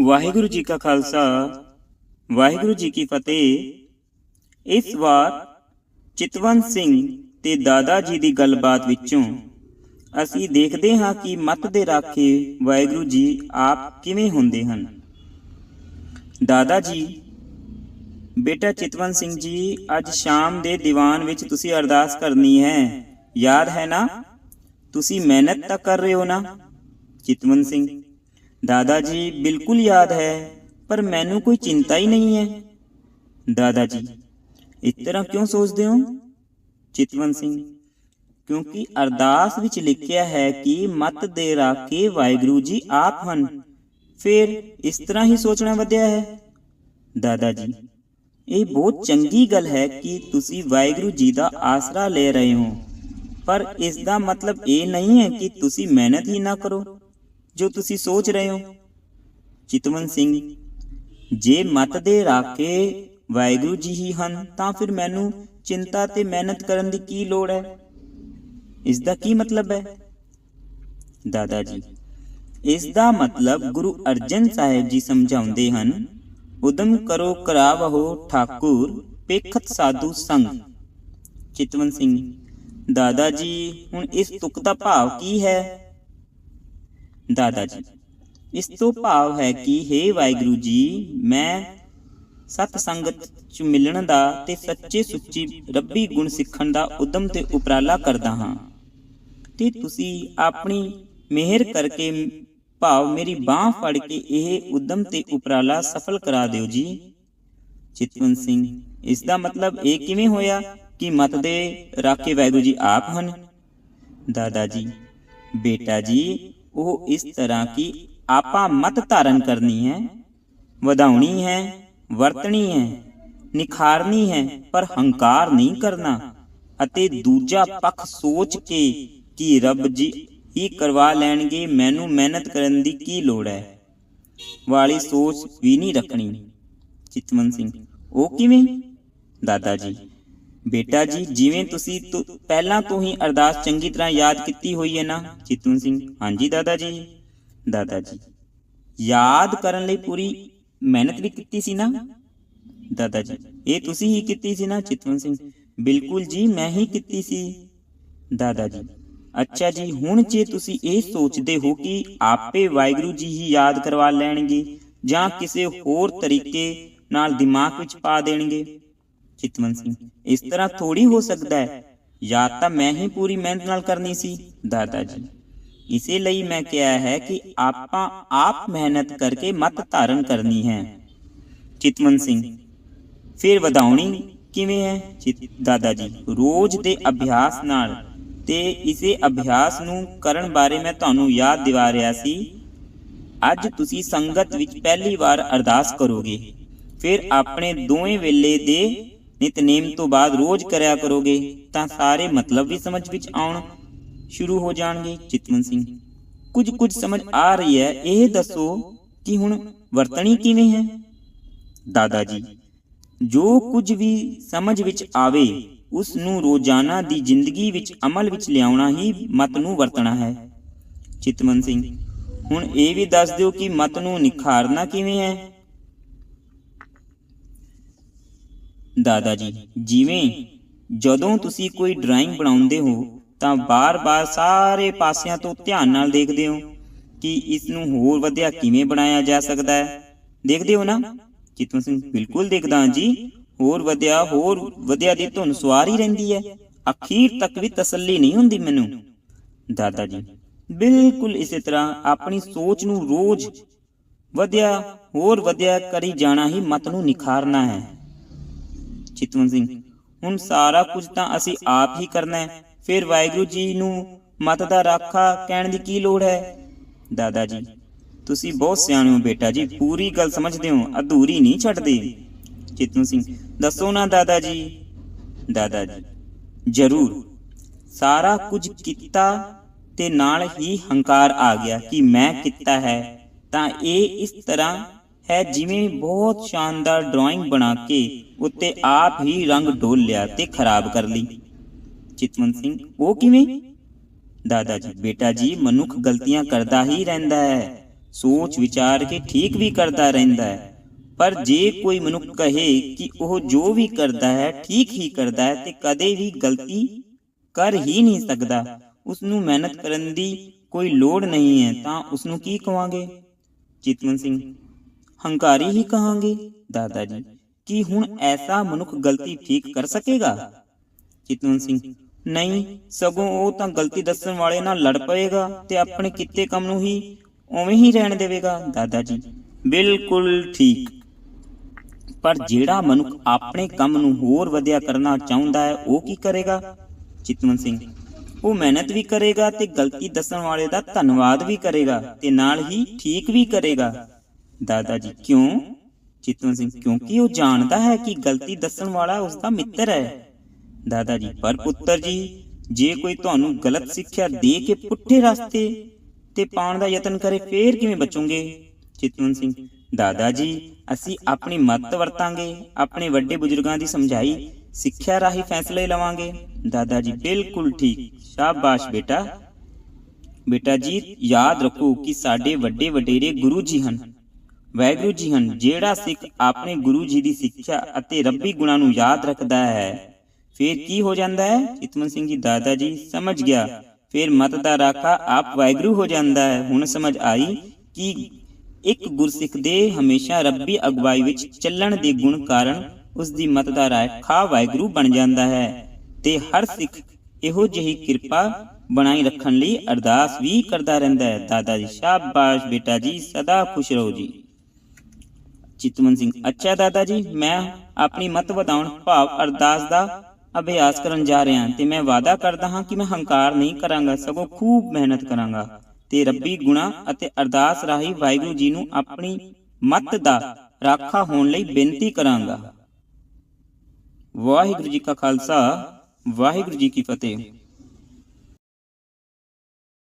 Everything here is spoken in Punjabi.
ਵਾਹਿਗੁਰੂ ਜੀ ਕਾ ਖਾਲਸਾ, ਵਾਹਿਗੁਰੂ ਜੀ ਕੀ ਫਤਿਹ। ਇਸ ਵਾਰ ਚਿਤਵੰਤ ਸਿੰਘ ਤੇ ਦਾਦਾ ਜੀ ਦੀ ਗੱਲਬਾਤ ਵਿੱਚੋਂ ਅਸੀਂ ਦੇਖਦੇ ਹਾਂ ਕਿ ਮਤ ਦੇ ਰਾਖੇ ਵਾਹਿਗੁਰੂ ਜੀ ਆਪ ਕਿਵੇਂ ਹੁੰਦੇ ਹਨ। ਦਾਦਾ ਜੀ, ਬੇਟਾ ਚਿਤਵੰਤ ਸਿੰਘ ਜੀ, ਅੱਜ ਸ਼ਾਮ ਦੇ ਦੀਵਾਨ ਵਿੱਚ ਤੁਸੀਂ ਅਰਦਾਸ ਕਰਨੀ ਹੈ। ਯਾਦ ਹੈ ਨਾ? ਤੁਸੀਂ ਮਿਹਨਤ ਤਾਂ ਕਰ ਰਹੇ ਹੋ ਨਾ? ਚਿਤਵੰਤ ਸਿੰਘ ਦਾਦਾ ਜੀ ਬਿਲਕੁਲ ਯਾਦ ਹੈ ਪਰ ਮੈਨੂੰ ਕੋਈ ਚਿੰਤਾ ਹੀ ਨਹੀਂ ਹੈ ਦਾਦਾ ਜੀ ਇਸ ਤਰ੍ਹਾਂ ਕਿਉਂ ਸੋਚਦੇ ਹੋ ਚਿਤਵੰਤ ਸਿੰਘ ਕਿਉਂਕਿ ਅਰਦਾਸ ਵਿੱਚ ਲਿਖਿਆ ਹੈ ਕਿ ਮਤ ਦੇ ਰਾਖੇ ਵਾਹਿਗੁਰੂ ਜੀ ਆਪ ਹਨ ਫਿਰ ਇਸ ਤਰ੍ਹਾਂ ਹੀ ਸੋਚਣਾ ਵਧਿਆ ਹੈ ਦਾਦਾ ਜੀ ਇਹ ਬਹੁਤ ਚੰਗੀ ਗੱਲ ਹੈ ਕਿ ਤੁਸੀਂ ਵਾਹਿਗੁਰੂ ਜੀ ਦਾ ਆਸਰਾ ਲੈ ਰਹੇ ਹੋ ਪਰ ਇਸ ਦਾ ਮਤਲਬ ਇਹ ਨਹੀਂ ਹੈ ਕਿ ਤੁਸੀਂ ਮਿਹਨਤ ਹੀ ਨਾ ਕਰੋ ਜੋ ਤੁਸੀਂ ਸੋਚ ਰਹੇ ਹੋ। ਚਿਤਵੰਤ ਸਿੰਘ, ਜੇ ਮਤ ਦੇ ਰਾਖੇ ਵਾਹਿਗੁਰੂ ਜੀ ਹੀ ਹਨ, ਤਾਂ ਫਿਰ ਮੈਨੂੰ ਚਿੰਤਾ ਤੇ ਮਿਹਨਤ ਕਰਨ ਦੀ ਕੀ ਲੋੜ ਹੈ? ਇਸ ਦਾ ਕੀ ਮਤਲਬ ਹੈ? ਦਾਦਾ ਜੀ, ਇਸ ਦਾ ਮਤਲਬ ਗੁਰੂ ਅਰਜਨ ਸਾਹਿਬ ਜੀ ਸਮਝਾਉਂਦੇ ਹਨ, ਉਦਮ ਕਰੋ ਕਰਾਵਹੋ ਠਾਕੁਰ ਪੇਖਤ ਸਾਧੂ ਸੰਗ। ਚਿਤਵੰਤ ਸਿੰਘ, ਦਾਦਾ ਜੀ, ਹੁਣ ਇਸ ਤੁਕ ਦਾ ਭਾਵ ਕੀ ਹੈ? ਦਾਦਾ ਜੀ, ਇਸ ਤੋਂ ਭਾਵ ਹੈ ਕਿ हे ਵਾਹਿਗੁਰੂ ਜੀ, ਮੈਂ ਸਤ ਸੰਗਤ ਚ ਮਿਲਣ ਦਾ ਤੇ ਸੱਚੇ ਸੁੱਚੀ ਰੱਬੀ ਗੁਣ ਸਿੱਖਣ ਦਾ ਉਦਮ ਤੇ ਉਪਰਾਲਾ ਕਰਦਾ ਹਾਂ। ਤੇ ਤੁਸੀਂ ਆਪਣੀ ਮਿਹਰ ਕਰਕੇ ਭਾਵ ਮੇਰੀ ਬਾਹ ਫੜ ਕੇ ਇਹ ਉਦਮ ਤੇ ਉਪਰਾਲਾ ਸਫਲ ਕਰਾ ਦਿਓ ਜੀ। ਚਿਤਵੰਤ ਸਿੰਘ, ਇਸ ਦਾ ਮਤਲਬ ਇਹ ਕਿਵੇਂ ਹੋਇਆ ਕਿ ਮਤ ਦੇ ਰਾਖੇ ਵਾਹਿਗੁਰੂ ਜੀ ਆਪ ਹਨ? ਦਾਦਾ ਜੀ, ਬੇਟਾ ਜੀ ਉਹ ਇਸ ਤਰ੍ਹਾਂ ਕਿ ਆਪਾਂ ਮਤ ਧਾਰਨ ਕਰਨੀ ਹੈ। ਵਧਾਉਣੀ ਹੈ, ਵਰਤਣੀ ਹੈ, ਨਿਖਾਰਨੀ ਹੈ, ਪਰ ਹੰਕਾਰ ਨਹੀਂ ਕਰਨਾ। ਅਤੇ ਦੂਜਾ ਪੱਖ ਸੋਚ ਕੇ ਕਿ ਰੱਬ ਜੀ ਹੀ ਕਰਵਾ ਲੈਣਗੇ, ਮੈਨੂੰ ਮਿਹਨਤ ਕਰਨ ਦੀ ਕੀ ਲੋੜ ਹੈ? ਵਾਲੀ ਸੋਚ ਵੀ ਨਹੀਂ ਰੱਖਣੀ। ਚਿਤਮਨ ਸਿੰਘ, ਉਹ ਕਿਵੇਂ? ਦਾਦਾ ਜੀ ਬੇਟਾ ਜੀ, ਜਿਵੇਂ ਤੁਸੀਂ ਪਹਿਲਾਂ ਤੋਂ ਹੀ ਅਰਦਾਸ ਚੰਗੀ ਤਰ੍ਹਾਂ ਯਾਦ ਕੀਤੀ ਹੋਈ ਹੈ ਨਾ? ਚਿਤਮਨ ਸਿੰਘ, ਹਾਂਜੀ ਦਾਦਾ ਜੀ। ਦਾਦਾ ਜੀ, ਯਾਦ ਕਰਨ ਲਈ ਪੂਰੀ ਮਿਹਨਤ ਵੀ ਕੀਤੀ ਸੀ ਨਾ? ਦਾਦਾ ਜੀ, ਇਹ ਤੁਸੀਂ ਹੀ ਕੀਤੀ ਸੀ ਨਾ ਚਿਤਵੰਤ ਸਿੰਘ? ਬਿਲਕੁਲ ਜੀ, ਮੈਂ ਹੀ ਕੀਤੀ ਸੀ। ਦਾਦਾ ਜੀ, ਅੱਛਾ ਜੀ, ਹੁਣ ਜੇ ਤੁਸੀਂ ਇਹ ਸੋਚਦੇ ਹੋ ਕਿ ਆਪੇ ਵਾਹਿਗੁਰੂ ਜੀ ਹੀ ਯਾਦ ਕਰਵਾ ਲੈਣਗੇ ਜਾਂ ਕਿਸੇ ਹੋਰ ਤਰੀਕੇ ਨਾਲ ਦਿਮਾਗ ਵਿੱਚ ਪਾ ਦੇਣਗੇ ਚਿਤਵੰਤ ਸਿੰਘ ਇਸ ਤਰ੍ਹਾਂ ਥੋੜੀ ਹੋ ਸਕਦਾ ਹੈ। ਯਾਦ ਤਾਂ ਮੈਂ ਹੀ ਪੂਰੀ ਮਿਹਨਤ ਨਾਲ ਕਰਨੀ ਸੀ। ਦਾਦਾ ਜੀ ਇਸੇ ਲਈ ਮੈਂ ਕਿਹਾ ਹੈ ਕਿ ਆਪਾਂ ਆਪ ਮਿਹਨਤ ਕਰਕੇ ਮਤ ਧਾਰਨ ਕਰਨੀ ਹੈ। ਚਿਤਵੰਤ ਸਿੰਘ ਫਿਰ ਵਧਾਉਣੀ ਕਿਵੇਂ ਹੈ? ਦਾਦਾ ਜੀ ਰੋਜ਼ ਦੇ ਅਭਿਆਸ ਨਾਲ ਤੇ ਇਸੇ ਅਭਿਆਸ ਨੂੰ ਕਰਨ ਬਾਰੇ ਮੈਂ ਤੁਹਾਨੂੰ ਯਾਦ ਦਿਵਾ ਰਿਹਾ ਸੀ। ਅੱਜ ਤੁਸੀਂ ਸੰਗਤ ਵਿੱਚ ਪਹਿਲੀ ਵਾਰ ਅਰਦਾਸ ਕਰੋਗੇ। ਫਿਰ ਆਪਣੇ ਦੋਵੇਂ ਵੇਲੇ ਦੇ ਨਿਤਨੇਮ ਤੋਂ ਬਾਅਦ ਰੋਜ਼ ਕਰਿਆ ਕਰੋਗੇ, ਤਾਂ ਸਾਰੇ ਮਤਲਬ ਵੀ ਸਮਝ ਵਿੱਚ ਆਉਣ। ਸ਼ੁਰੂ ਹੋ ਜਾਣਗੇ ਚਿਤਵੰਤ ਸਿੰਘ। ਕੁਝ ਕੁਝ ਸਮਝ ਆ ਰਹੀ ਹੈ, ਇਹ ਦੱਸੋ ਕਿ ਹੁਣ ਵਰਤਣੀ ਕਿਵੇਂ ਹੈ? ਦਾਦਾ ਜੀ ਜੋ ਕੁਝ ਵੀ ਸਮਝ ਵਿੱਚ ਆਵੇ ਉਸ ਨੂੰ ਰੋਜ਼ਾਨਾ ਦੀ ਜ਼ਿੰਦਗੀ ਵਿੱਚ ਅਮਲ ਵਿੱਚ ਲਿਆਉਣਾ ਹੀ ਮਤ ਨੂੰ ਵਰਤਣਾ ਹੈ। ਚਿਤਮਨ ਸਿੰਘ, ਹੁਣ ਇਹ ਵੀ ਦੱਸ ਦਿਓ ਕਿ ਮਤ ਨੂੰ ਨਿਖਾਰਨਾ ਕਿਵੇਂ ਹੈ? ਦਾਦਾ ਜੀ, ਜਿਵੇਂ ਜਦੋਂ ਤੁਸੀਂ ਕੋਈ ਡਰਾਇੰਗ ਬਣਾਉਂਦੇ ਹੋ, ਤਾਂ ਬਾਰ-ਬਾਰ ਸਾਰੇ ਪਾਸਿਆਂ ਤੋਂ ਧਿਆਨ ਨਾਲ ਦੇਖਦੇ ਹੋ ਕਿ ਇਸ ਨੂੰ ਹੋਰ ਵਧੀਆ ਕਿਵੇਂ ਬਣਾਇਆ ਜਾ ਸਕਦਾ ਹੈ। ਦੇਖਦੇ ਹੋ ਨਾ? ਚਿਤਨ ਸਿੰਘ ਬਿਲਕੁਲ ਦੇਖਦਾ ਜੀ, ਹੋਰ ਵਧਿਆ ਹੋਰ ਵਧਿਆ ਦੀ ਧੁਨ ਸਵਾਰ ਹੀ ਰਹਿੰਦੀ ਹੈ। ਅਖੀਰ ਤੱਕ ਵੀ ਤਸੱਲੀ ਨਹੀਂ ਹੁੰਦੀ ਮੈਨੂੰ। ਦਾਦਾ ਜੀ, ਬਿਲਕੁਲ ਇਸੇ ਤਰ੍ਹਾਂ ਆਪਣੀ ਸੋਚ ਨੂੰ ਰੋਜ਼ ਵਧਿਆ, ਹੋਰ ਵਧਿਆ ਕਰੀ ਜਾਣਾ ਹੀ ਮਤ ਨੂੰ ਨਿਖਾਰਨਾ ਹੈ। ਚਿਤਵੰਤ ਸਿੰਘ ਹੁਣ ਸਾਰਾ ਕੁਝ ਤਾਂ ਅਸੀਂ ਆਪ ਹੀ ਕਰਨਾ ਹੈ। ਫਿਰ ਵਾਹਿਗੁਰੂ ਜੀ ਨੂੰ ਮਤ ਦਾ ਰਾਖਾ ਕਹਿਣ ਦੀ ਕੀ ਲੋੜ ਹੈ? ਦਾਦਾ ਜੀ, ਤੁਸੀਂ ਬਹੁਤ ਸਿਆਣੇ ਹੋ ਬੇਟਾ ਜੀ, ਪੂਰੀ ਗੱਲ ਸਮਝਦੇ ਹੋ, ਅਧੂਰੀ ਨਹੀਂ ਛੱਡਦੇ। ਚਿਤਨ ਸਿੰਘ ਦੱਸੋ ਨਾ ਦਾਦਾ ਜੀ। ਦਾਦਾ ਜੀ, ਜ਼ਰੂਰ। ਸਾਰਾ ਕੁਝ ਕੀਤਾ ਤੇ ਨਾਲ ਹੀ ਹੰਕਾਰ ਆ ਗਿਆ ਕਿ ਮੈਂ ਕੀਤਾ ਹੈ। ਤਾਂ ਇਹ ਇਸ ਤਰ੍ਹਾਂ ਹੈ ਜਿਵੇਂ ਬਹੁਤ ਸ਼ਾਨਦਾਰ ਡਰਾਇੰਗ ਬਣਾ ਕੇ ਉੱਤੇ ਆਪ ਹੀ ਰੰਗ ਡੋਲ ਲਿਆ ਤੇ ਖਰਾਬ ਕਰ ਲਈ। ਚਿਤਵੰਤ ਸਿੰਘ, ਉਹ ਕਿਵੇਂ? ਦਾਦਾ ਜੀ ਬੇਟਾ ਜੀ ਮਨੁੱਖ ਗਲਤੀਆਂ ਕਰਦਾ ਹੀ ਰਹਿੰਦਾ ਹੈ। ਸੋਚ ਵਿਚਾਰ ਕੇ ਠੀਕ ਵੀ ਕਰਦਾ ਰਹਿੰਦਾ ਹੈ। ਪਰ ਜੇ ਕੋਈ ਮਨੁੱਖ ਕਹੇ ਕਿ ਉਹ ਜੋ ਵੀ ਕਰਦਾ ਹੈ, ਠੀਕ ਹੀ ਕਰਦਾ ਹੈ ਤੇ ਕਦੇ ਵੀ ਗਲਤੀ ਕਰ ਹੀ ਨਹੀਂ ਸਕਦਾ ਉਸ ਨੂੰ ਮਿਹਨਤ ਕਰਨ ਦੀ ਕੋਈ ਲੋੜ ਨਹੀਂ ਹੈ, ਤਾਂ ਉਸ ਨੂੰ ਕੀ ਕਵਾਂਗੇ? ਚਿਤਵੰਤ ਸਿੰਘ ਹੰਕਾਰੀ ਹੀ ਕਹਾਂਗੇ। ਦਾਦਾ ਜੀ, ਕੀ ਹੁਣ ਐਸਾ ਮਨੁੱਖ ਗਲਤੀ ਠੀਕ ਕਰ ਸਕੇਗਾ? ਚਿਤਵੰਤ ਸਿੰਘ, ਨਹੀਂ, ਸਗੋਂ ਉਹ ਤਾਂ ਗਲਤੀ ਦੱਸਣ ਵਾਲੇ ਨਾਲ ਲੜ ਪਏਗਾ ਤੇ ਆਪਣੇ ਕਿੱਤੇ ਕੰਮ ਨੂੰ ਹੀ ਉਵੇਂ ਹੀ ਰਹਿਣ ਦੇਵੇਗਾ। ਦਾਦਾ ਜੀ, ਬਿਲਕੁਲ ਠੀਕ। ਪਰ ਜਿਹੜਾ ਮਨੁੱਖ ਆਪਣੇ ਕੰਮ ਨੂੰ ਹੋਰ ਵਧੀਆ ਕਰਨਾ ਚਾਹੁੰਦਾ ਹੈ, ਉਹ ਕੀ ਕਰੇਗਾ? ਚਿਤਵੰਤ ਸਿੰਘ, ਉਹ ਮਿਹਨਤ ਵੀ ਕਰੇਗਾ ਤੇ ਗਲਤੀ ਦੱਸਣ ਵਾਲੇ ਦਾ ਧੰਨਵਾਦ ਵੀ ਕਰੇਗਾ ਤੇ ਨਾਲ ਹੀ ਠੀਕ ਵੀ ਕਰੇਗਾ। ਦਾਦਾ ਜੀ ਕਿਉਂ ਚਿਤਵੰਤ ਸਿੰਘ ਕਿਉਂਕਿ ਉਹ ਜਾਣਦਾ ਹੈ ਕਿ ਗਲਤੀ ਦੱਸਣ ਵਾਲਾ ਉਸ ਦਾ ਮਿੱਤਰ ਹੈ ਦਾਦਾ ਜੀ ਪਰ ਪੁੱਤਰ ਜੀ ਜੇ ਕੋਈ ਤੁਹਾਨੂੰ ਗਲਤ ਸਿੱਖਿਆ ਦੇ ਕੇ ਪੁੱਠੇ ਰਸਤੇ ਤੇ ਪਾਉਣ ਦਾ ਯਤਨ ਕਰੇ ਫੇਰ ਕਿਵੇਂ ਬਚੋਗੇ ਚਿਤਵੰਤ ਸਿੰਘ ਦਾਦਾ ਜੀ ਅਸੀਂ ਆਪਣੀ ਮੱਤ ਵਰਤਾਂਗੇ ਆਪਣੇ ਵੱਡੇ ਬਜ਼ੁਰਗਾਂ ਦੀ ਸਮਝਾਈ ਸਿੱਖਿਆ ਰਾਹੀਂ ਫੈਸਲੇ ਲਵਾਂਗੇ ਦਾਦਾ ਜੀ ਬਿਲਕੁਲ ਠੀਕ ਸ਼ਾਬਾਸ਼ ਬੇਟਾ ਬੇਟਾ ਜੀ ਯਾਦ ਰੱਖੋ ਕਿ ਸਾਡੇ ਵੱਡੇ ਵਡੇਰੇ ਗੁਰੂ ਜੀ ਹਨ ਵਾਹਿਗੁਰੂ ਜੀ ਹਨ, ਜਿਹੜਾ ਸਿੱਖ ਆਪਣੇ ਗੁਰੂ ਜੀ ਦੀ ਸਿੱਖਿਆ ਅਤੇ ਰੱਬੀ ਗੁਣਾਂ ਨੂੰ ਯਾਦ ਰੱਖਦਾ ਹੈ, ਫਿਰ ਕੀ ਹੋ ਜਾਂਦਾ ਹੈ? ਚਿਤਮਨ ਸਿੰਘ ਜੀ, ਦਾਦਾ ਜੀ, ਸਮਝ ਗਿਆ। ਫਿਰ ਮਤ ਦਾ ਰਾਖਾ ਆਪ ਵਾਹਿਗੁਰੂ ਹੋ ਜਾਂਦਾ ਹੈ। ਹੁਣ ਸਮਝ ਆਈ ਕਿ ਇੱਕ ਗੁਰਸਿੱਖ ਦੇ ਹਮੇਸ਼ਾ ਰੱਬੀ ਅਗਵਾਈ ਵਿੱਚ ਚੱਲਣ ਦੇ ਗੁਣ ਕਾਰਨ ਉਸ ਦੀ ਮਤ ਦਾ ਰਾਖਾ ਵਾਹਿਗੁਰੂ ਬਣ ਜਾਂਦਾ ਹੈ ਤੇ ਹਰ ਸਿੱਖ ਇਹੋ ਜਿਹੀ ਕਿਰਪਾ ਬਣਾਈ ਰੱਖਣ ਲਈ ਅਰਦਾਸ ਵੀ ਕਰਦਾ ਰਹਿੰਦਾ ਹੈ। ਦਾਦਾ ਜੀ, ਸ਼ਾਬਾਸ਼ ਬੇਟਾ ਜੀ, ਸਦਾ ਖੁਸ਼ ਰਹੋ ਜੀ। ਚਿਤਮਨ ਸਿੰਘ। ਅੱਛਾ ਦਾਦਾ ਜੀ, ਮੈਂ ਆਪਣੀ ਮਤ ਵਧਾਉਣ ਭਾਵ ਅਰਦਾਸ ਦਾ ਅਭਿਆਸ ਕਰਨ ਜਾ ਰਿਹਾ ਤੇ ਮੈਂ ਵਾਅਦਾ ਕਰਦਾ ਹਾਂ ਕਿ ਮੈਂ ਹੰਕਾਰ ਨਹੀਂ ਕਰਾਂਗਾ, ਸਗੋਂ ਖੂਬ ਮਿਹਨਤ ਕਰਾਂਗਾ। ਤੇ ਰੱਬੀ ਗੁਣਾ ਅਤੇ ਅਰਦਾਸ ਰਾਹੀਂ ਵਾਹਿਗੁਰੂ ਜੀ ਨੂੰ ਆਪਣੀ ਮਤ ਦਾ ਰਾਖਾ ਹੋਣ ਲਈ ਬੇਨਤੀ ਕਰਾਂਗਾ। ਵਾਹਿਗੁਰੂ ਜੀ ਕਾ ਖਾਲਸਾ, ਵਾਹਿਗੁਰੂ ਜੀ ਕੀ ਫਤਿਹ।